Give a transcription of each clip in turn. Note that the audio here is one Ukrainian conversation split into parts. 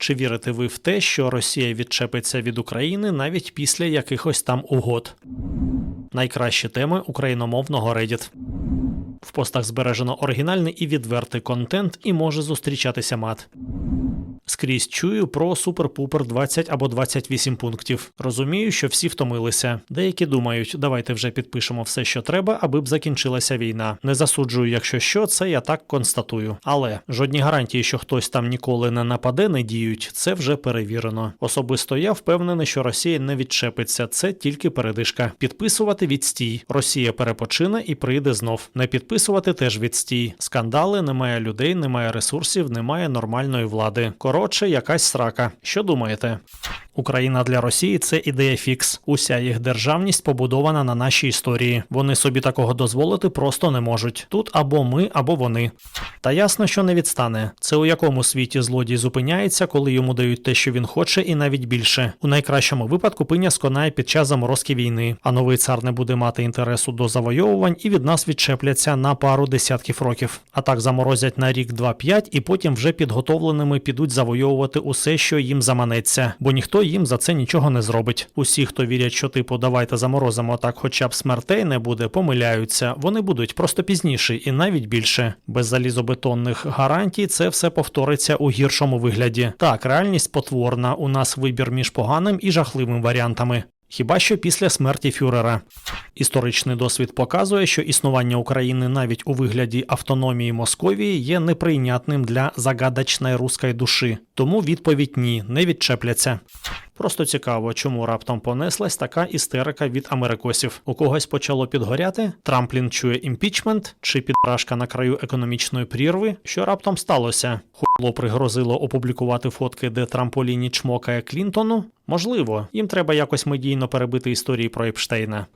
Чи вірите ви в те, що Росія відчепиться від України навіть після якихось там угод? Найкращі теми україномовного Reddit. В постах збережено оригінальний і відвертий контент і може зустрічатися мат. Скрізь чую про супер-пупер 20 або 28 пунктів. Розумію, що всі втомилися. Деякі думають, давайте вже підпишемо все, що треба, аби б закінчилася війна. Не засуджую, якщо що, це я так констатую. Але жодні гарантії, що хтось там ніколи не нападе, не діють. Це вже перевірено. Особисто я впевнений, що Росія не відчепиться. Це тільки передишка. Підписувати відстій. Росія перепочине і прийде знов. Не підписувати теж відстій. Скандали, немає людей, немає ресурсів, немає нормальної влади. Коротше, якась срака. Що думаєте? Україна для Росії це ідея фікс. Уся їх державність побудована на нашій історії. Вони собі такого дозволити просто не можуть. Тут або ми, або вони. Та ясно, що не відстане. Це у якому світі злодій зупиняється, коли йому дають те, що він хоче, і навіть більше. У найкращому випадку пиня сконає під час заморозки війни, а новий цар не буде мати інтересу до завойовувань і від нас відчепляться на пару десятків років. А так заморозять на рік 2-5 і потім вже підготовленими підуть завойовувати усе, що їм заманеться, бо ніхто їм за це нічого не зробить. Усі, хто вірять, що типу давайте заморозимо так, хоча б смертей не буде, помиляються. Вони будуть просто пізніше і навіть більше. Без залізобетонних гарантій це все повториться у гіршому вигляді. Так, реальність потворна. У нас вибір між поганим і жахливим варіантами. Хіба що після смерті фюрера історичний досвід показує, що існування України навіть у вигляді автономії Московії є неприйнятним для загадочної руської душі. Тому відповідь ні, не відчепляться. Просто цікаво, чому раптом понеслась така істерика від америкосів. У когось почало підгоряти. Трамплін чує імпічмент чи підрашка на краю економічної прірви. Що раптом сталося? Хуйло пригрозило опублікувати фотки, де Трамполіні чмокає Клінтону. Можливо, їм треба якось медійно перебити історії про Епштейна.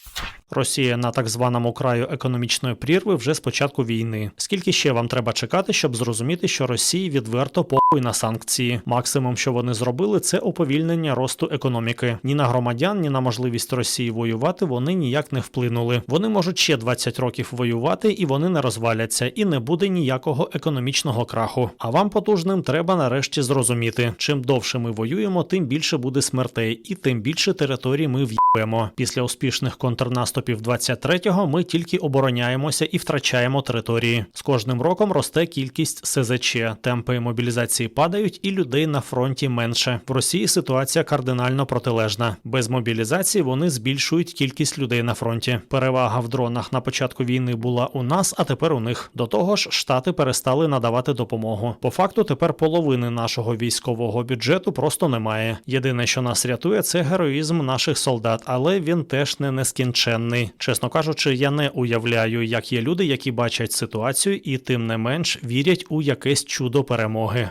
Росія на так званому краю економічної прірви вже з початку війни. Скільки ще вам треба чекати, щоб зрозуміти, що Росії відверто похуй на санкції? Максимум, що вони зробили, це уповільнення росту економіки. Ні на громадян, ні на можливість Росії воювати вони ніяк не вплинули. Вони можуть ще 20 років воювати, і вони не розваляться, і не буде ніякого економічного краху. А вам потужним треба нарешті зрозуміти, чим довше ми воюємо, тим більше буде смертей, і тим більше територій ми в'їбемо. Після успішних контрнаступів 23-го ми тільки обороняємося і втрачаємо території. З кожним роком росте кількість СЗЧ, темпи мобілізації падають, і людей на фронті менше. В Росії ситуація кардинально протилежна. Без мобілізації вони збільшують кількість людей на фронті. Перевага в дронах на початку війни була у нас, а тепер у них. До того ж, штати перестали надавати допомогу. По факту, тепер половини нашого військового бюджету просто немає. Єдине, що нас рятує, це героїзм наших солдат, але він теж не нескінченний. Чесно кажучи, я не уявляю, як є люди, які бачать ситуацію і тим не менш вірять у якесь чудо перемоги.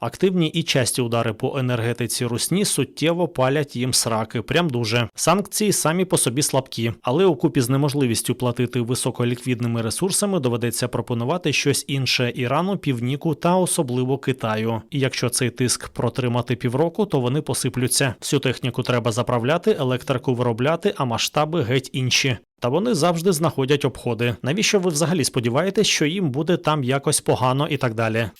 Активні і часті удари по енергетиці русні суттєво палять їм сраки, прям дуже. Санкції самі по собі слабкі, але у купі з неможливістю платити високоліквідними ресурсами доведеться пропонувати щось інше Ірану, півніку та особливо Китаю. І якщо цей тиск протримати півроку, то вони посиплються. Всю техніку треба заправляти, електрику виробляти, а масштаби геть інші. Та вони завжди знаходять обходи. Навіщо ви взагалі сподіваєтесь, що їм буде там якось погано і так далі?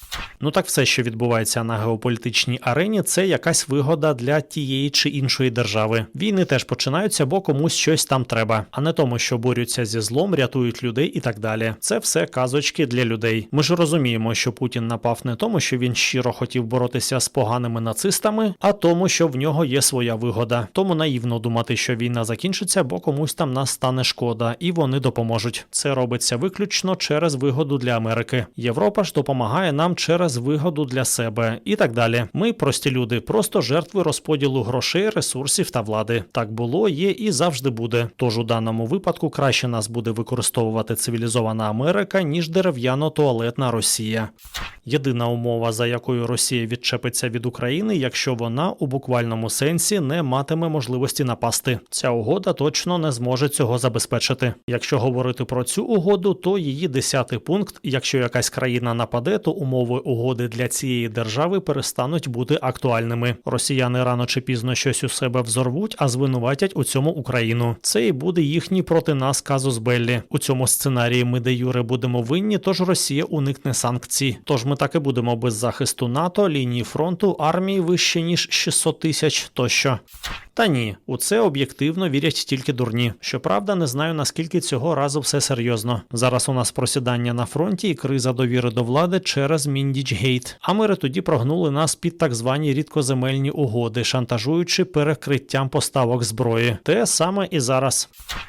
Ну так все, що відбувається на геополітичній арені, це якась вигода для тієї чи іншої держави. Війни теж починаються, бо комусь щось там треба, а не тому, що борються зі злом, рятують людей і так далі. Це все казочки для людей. Ми ж розуміємо, що Путін напав не тому, що він щиро хотів боротися з поганими нацистами, а тому, що в нього є своя вигода. Тому наївно думати, що війна закінчиться, бо комусь там нас стане шкода, і вони допоможуть. Це робиться виключно через вигоду для Америки. Європа ж допомагає нам через вигоду для себе і так далі. Ми прості люди, просто жертви розподілу грошей, ресурсів та влади. Так було, є і завжди буде. Тож у даному випадку краще нас буде використовувати цивілізована Америка ніж дерев'яно-туалетна Росія. Єдина умова, за якою Росія відчепиться від України, якщо вона у буквальному сенсі не матиме можливості напасти. Ця угода точно не зможе цього забезпечити. Забезпечити. Якщо говорити про цю угоду, то її десятий пункт: якщо якась країна нападе, то умови угоди для цієї держави перестануть бути актуальними. Росіяни рано чи пізно щось у себе взорвуть, а звинуватять у цьому Україну. Це і буде їхній проти нас казус Беллі. У цьому сценарії ми де юре будемо винні, тож Росія уникне санкцій. Тож ми так і будемо без захисту НАТО, лінії фронту, армії вище ніж 600 тисяч тощо. Та ні, у це об'єктивно вірять тільки дурні. Щоправда, не знаю наскільки цього разу все серйозно. Зараз у нас просідання на фронті і криза довіри до влади через Міндічгейт. Амери тоді прогнули нас під так звані рідкоземельні угоди, шантажуючи перекриттям поставок зброї. Те саме і зараз.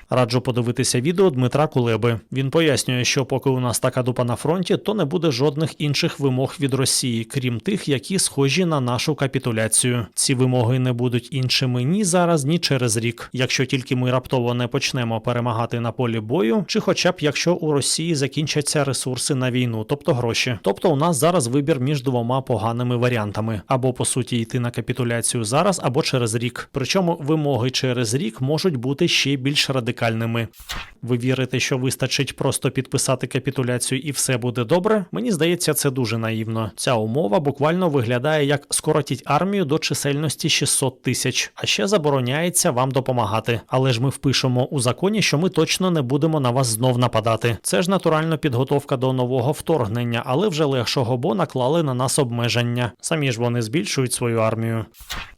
Раджу подивитися відео Дмитра Кулеби. Він пояснює, що поки у нас така дупа на фронті, то не буде жодних інших вимог від Росії, крім тих, які схожі на нашу капітуляцію. Ці вимоги не будуть іншими ні зараз, ні через рік, якщо тільки ми раптово не почнемо перемагати на полі бою, чи хоча б якщо у Росії закінчаться ресурси на війну, тобто гроші. Тобто у нас зараз вибір між двома поганими варіантами: або по суті йти на капітуляцію зараз, або через рік. Причому вимоги через рік можуть бути ще більш радикальними. Ви вірите, що вистачить просто підписати капітуляцію і все буде добре? Мені здається, це дуже наївно. Ця умова буквально виглядає як скоротіть армію до чисельності 600 тисяч, а ще забороняється вам допомагати. Але ж ми впишемо у законі, що ми точно не будемо на вас знов нападати. Це ж натурально підготовка до нового вторгнення, але вже легшого, бо наклали на нас обмеження. Самі ж вони збільшують свою армію.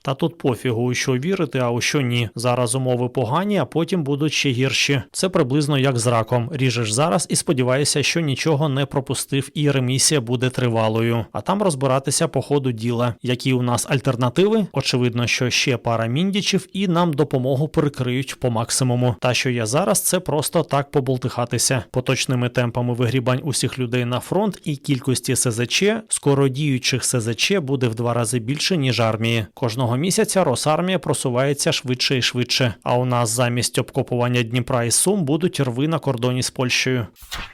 Та тут пофігу, у що вірити, а у що ні. Зараз умови погані, а потім будуть ще гірші. Це приблизно як з раком. Ріжеш зараз і сподіваєшся, що нічого не пропустив, і ремісія буде тривалою. А там розбиратися по ходу діла. Які у нас альтернативи? Очевидно, що ще пара міндічів і нам допомогу прикриють по максимуму. Та що є зараз, це просто так побултихатися. Поточними темпами вигрібань усіх людей на фронт і кількості СЗЧ, скоро діючих СЗЧ буде в два рази більше, ніж армії. Кожного місяця Росармія просувається швидше і швидше. А у нас замість обкопування Дніпра і Сум будуть рви на кордоні з Польщею.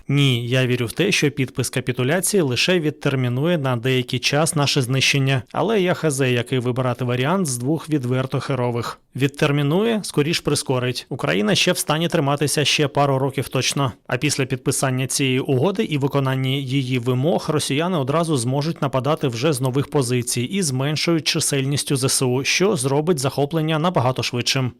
Ні, я вірю в те, що підпис капітуляції лише відтермінує на деякий час наше знищення, але я хазе, який вибирати варіант з двох відверто херових. Відтермінує, скоріш прискорить. Україна ще в стані триматися ще пару років точно. А після підписання цієї угоди і виконання її вимог росіяни одразу зможуть нападати вже з нових позицій і зменшують чисельністю ЗСУ, що зробить захоплення набагато швидшим.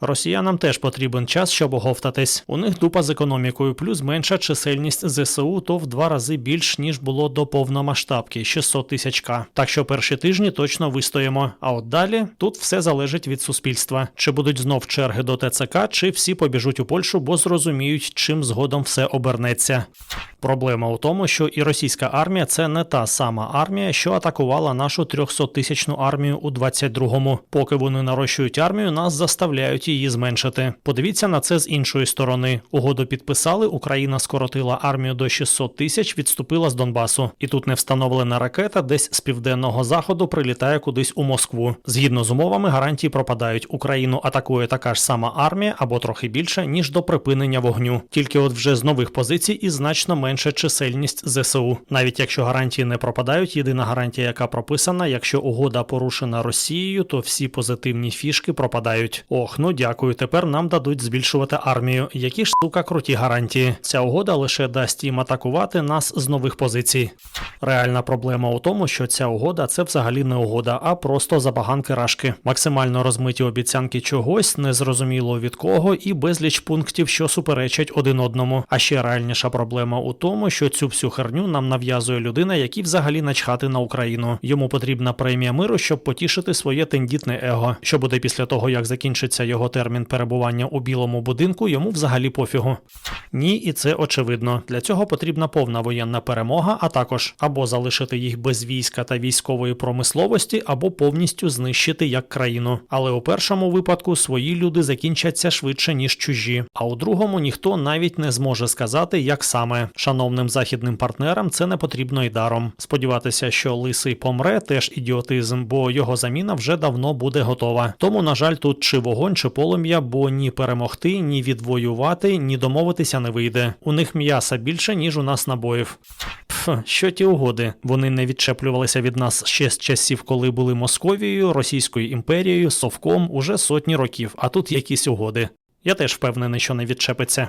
Росіянам теж потрібен час, щоб оговтатись. У них дупа з економікою, плюс менша чисельність ЗСУ, то в два рази більш ніж було до повномасштабки 600 тисяч К. Так що перші тижні точно вистоїмо. А от далі тут все залежить від суспільства. Чи будуть знов черги до ТЦК, чи всі побіжуть у Польщу, бо зрозуміють, чим згодом все обернеться. Проблема у тому, що і російська армія це не та сама армія, що атакувала нашу 300-тисячну армію у 22-му. Поки вони нарощують армію, нас заставляють її зменшити. Подивіться на це з іншої сторони. Угоду підписали, Україна скоротила армію до 600 тисяч, відступила з Донбасу. І тут не встановлена ракета десь з південного заходу прилітає кудись у Москву. Згідно з умовами, гарантії пропадають. Україну атакує така ж сама армія або трохи більше, ніж до припинення вогню. Тільки от вже з нових позицій і значно менша чисельність ЗСУ. Навіть якщо гарантії не пропадають, єдина гарантія, яка прописана, якщо угода порушена Росією, то всі позитивні фішки пропадають. Ох, ну дякую. Тепер нам дадуть збільшувати армію. Які ж сука круті гарантії? Ця угода лише дасть їм атакувати нас з нових позицій. Реальна проблема у тому, що ця угода це взагалі не угода, а просто забаганки рашки. Максимально розмиті обіцянки чогось, незрозуміло від кого, і безліч пунктів, що суперечать один одному. А ще реальніша проблема у тому, що цю всю херню нам нав'язує людина, який взагалі начхати на Україну. Йому потрібна премія миру, щоб потішити своє тендітне его. Що буде після того, як закінчиться його термін перебування у білому будинку, йому взагалі пофігу. Ні, і це очевидно. Для цього потрібна повна воєнна перемога, а також або залишити їх без війська та військової промисловості, або повністю знищити як країну. Але у першому випадку свої люди закінчаться швидше ніж чужі. А у другому ніхто навіть не зможе сказати, як саме. Шановним західним партнерам це не потрібно й даром. Сподіватися, що лисий помре, теж ідіотизм, бо його заміна вже давно буде готова. Тому, на жаль, тут чи вогонь, чи полум'я, бо ні перемогти, ні відвоювати, ні домовитися не вийде. У них м'яса більше, ніж у нас набоїв. Що ті угоди? Вони не відчеплювалися від нас ще з часів, коли були Московією, Російською імперією, Совком уже сотні років, а тут якісь угоди. Я теж впевнений, що не відчепиться.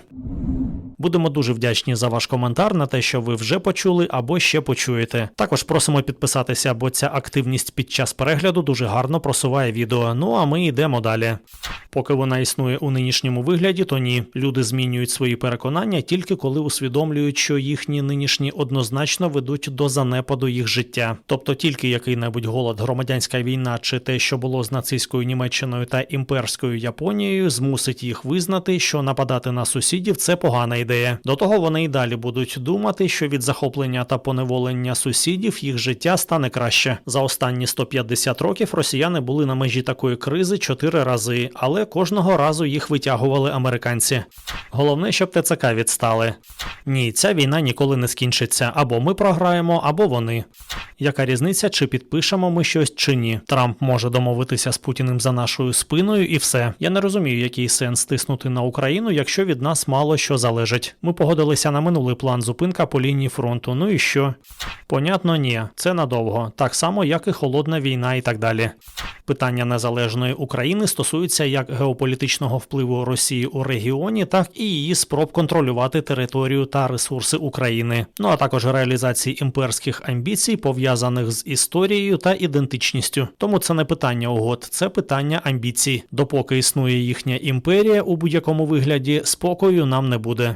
Будемо дуже вдячні за ваш коментар на те, що ви вже почули або ще почуєте. Також просимо підписатися, бо ця активність під час перегляду дуже гарно просуває відео. Ну а ми йдемо далі. Поки вона існує у нинішньому вигляді, то ні. Люди змінюють свої переконання тільки коли усвідомлюють, що їхні нинішні однозначно ведуть до занепаду їх життя. Тобто тільки який-небудь голод, громадянська війна чи те, що було з нацистською Німеччиною та імперською Японією, змусить їх визнати, що нападати на сусідів це погана ідея. До того вони й далі будуть думати, що від захоплення та поневолення сусідів їх життя стане краще. За останні 150 років росіяни були на межі такої кризи чотири рази, але кожного разу їх витягували американці. Головне, щоб ТЦК відстали. Ні, ця війна ніколи не скінчиться. Або ми програємо, або вони. Яка різниця, чи підпишемо ми щось чи ні? Трамп може домовитися з Путіним за нашою спиною, і все. Я не розумію, який сенс тиснути на Україну, якщо від нас мало що залежить. Ми погодилися на минулий план зупинка по лінії фронту. Ну і що? Понятно, ні, це надовго, так само, як і холодна війна і так далі. Питання незалежної України стосується як геополітичного впливу Росії у регіоні, так і її спроб контролювати територію та ресурси України, ну а також реалізації імперських амбіцій, пов'язаних з історією та ідентичністю. Тому це не питання угод, це питання амбіцій. Допоки існує їхня імперія у будь-якому вигляді, спокою нам не буде.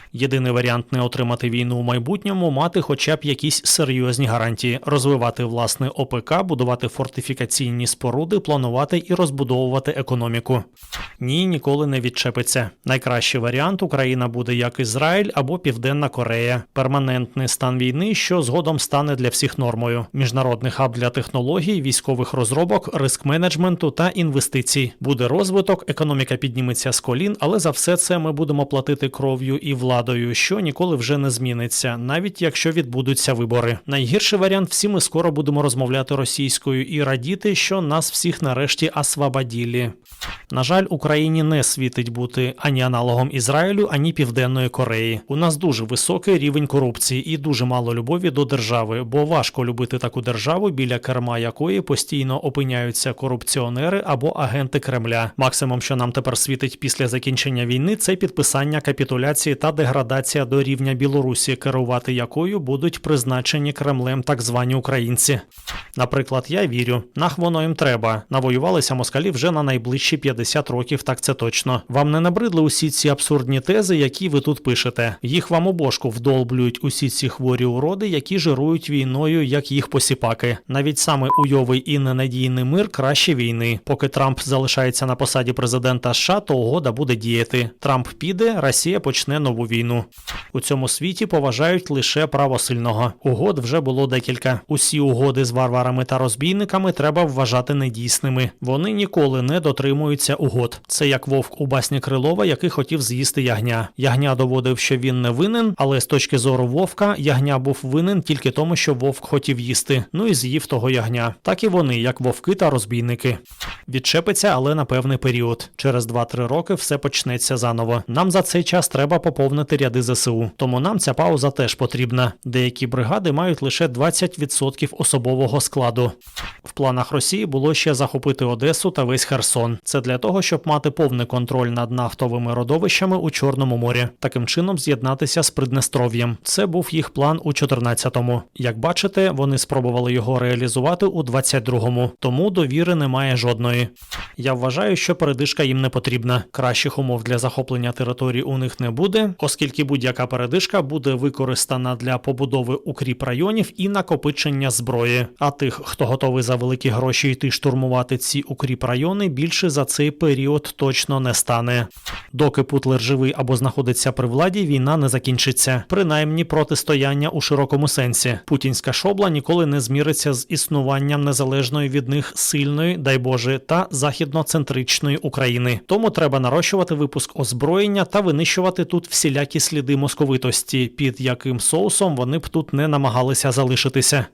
Єдиний варіант не отримати війну у майбутньому мати хоча б якісь серйозні гарантії, розвивати власне ОПК, будувати фортифікаційні споруди, планувати і розбудовувати економіку. Ні, ніколи не відчепиться. Найкращий варіант Україна буде як Ізраїль або Південна Корея, перманентний стан війни, що згодом стане для всіх нормою. Міжнародний хаб для технологій, військових розробок, риск менеджменту та інвестицій. Буде розвиток, економіка підніметься з колін, але за все це ми будемо платити кров'ю і владою, що ніколи вже не зміниться, навіть якщо відбудуться вибори. Найгірший варіант всі ми скоро будемо розмовляти російською і радіти, що нас всіх нарешті освободили. На жаль, Україні не світить бути ані аналогом Ізраїлю, ані Південної Кореї. У нас дуже високий рівень корупції і дуже мало любові до держави, бо важко любити таку державу, біля керма якої постійно опиняються корупціонери або агенти Кремля. Максимум, що нам тепер світить після закінчення війни, це підписання капітуляції та деградація до рівня Білорусі, керувати якою будуть призначені Кремлем так звані українці. Наприклад, я вірю, нах воно їм треба. Навоювалися москалі вже на найближчі 50 років, так це точно. Вам не набридли усі ці абсурдні тези, які ви тут пишете. Їх вам у бошку вдолблюють усі ці хворі уроди, які жирують війною, як їх посіпаки. Навіть саме уйовий і ненадійний мир краще війни. Поки Трамп залишається на посаді президента США, то угода буде діяти. Трамп піде, Росія почне нову війну. У цьому світі поважають лише право сильного. Угод вже було декілька. Усі угоди з варварами та розбійниками треба вважати недійсними. Вони ніколи не дотримуються угод. Це як вовк у басні Крилова, який хотів з'їсти ягня. Ягня доводив, що він не винен, але з точки зору вовка, ягня був винен тільки тому, що вовк хотів їсти. Ну і з'їв того ягня. Так і вони, як вовки та розбійники. Відчепиться, але на певний період. Через 2-3 роки все почнеться заново. Нам за цей час треба поповнити ряди ЗСУ. Тому нам ця пауза теж потрібна. Деякі бригади мають лише 20% особового складу. В планах Росії було ще захопити Одесу та весь Херсон. Це для того, щоб мати повний контроль над нафтовими родовищами у Чорному морі, таким чином з'єднатися з Приднестров'ям. Це був їх план у 14-му. Як бачите, вони спробували його реалізувати у 22-му, тому довіри немає жодної. Я вважаю, що передишка їм не потрібна. Кращих умов для захоплення територій у них не буде, оскільки будь-яка передишка буде використана для побудови укріп районів і накопичення зброї. А тих, хто готовий за великі гроші йти штурмувати ці укріп райони, більше за цей період точно не стане. Доки Путлер живий або знаходиться при владі, війна не закінчиться. Принаймні протистояння у широкому сенсі. Путінська шобла ніколи не зміриться з існуванням незалежної від них сильної, дай Боже, та західноцентричної України. Тому треба нарощувати випуск озброєння та винищувати тут всілякі сліди московитості, під яким соусом вони б тут не намагалися залишитися.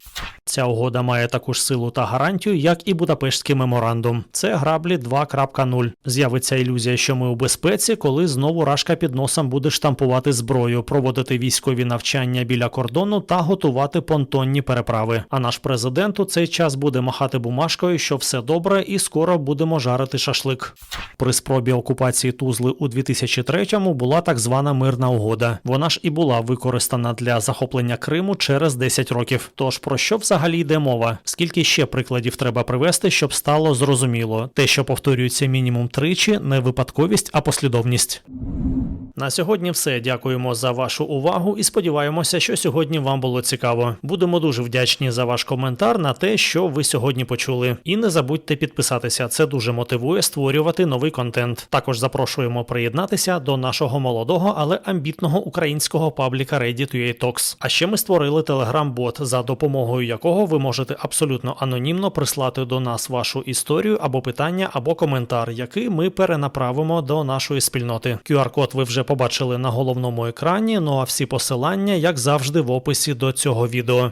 Ця угода має таку ж силу та гарантію, як і Будапештський меморандум. Це граблі 2.0. З'явиться ілюзія, що ми у безпеці, коли знову рашка під носом буде штампувати зброю, проводити військові навчання біля кордону та готувати понтонні переправи. А наш президент у цей час буде махати бумажкою, що все добре, і скоро будемо жарити шашлик. При спробі окупації Тузли у 2003-му була так звана мирна угода. Вона ж і була використана для захоплення Криму через 10 років. Тож про що взагалі йде мова? Скільки ще прикладів треба привести, щоб стало зрозуміло? Те, що повторюється мінімум тричі, не випадковість, а послідовність. На сьогодні все. Дякуємо за вашу увагу і сподіваємося, що сьогодні вам було цікаво. Будемо дуже вдячні за ваш коментар на те, що ви сьогодні почули. І не забудьте підписатися. Це дуже мотивує створювати новий контент. Також запрошуємо приєднатися до нашого молодого, але амбітного українського пабліка Reddit.ua Talks. А ще ми створили телеграм-бот, за допомогою якого ви можете абсолютно анонімно прислати до нас вашу історію або питання, або коментар, який ми перенаправимо до нашої спільноти. QR-код ви вже побачили на головному екрані. Ну а всі посилання, як завжди, в описі до цього відео.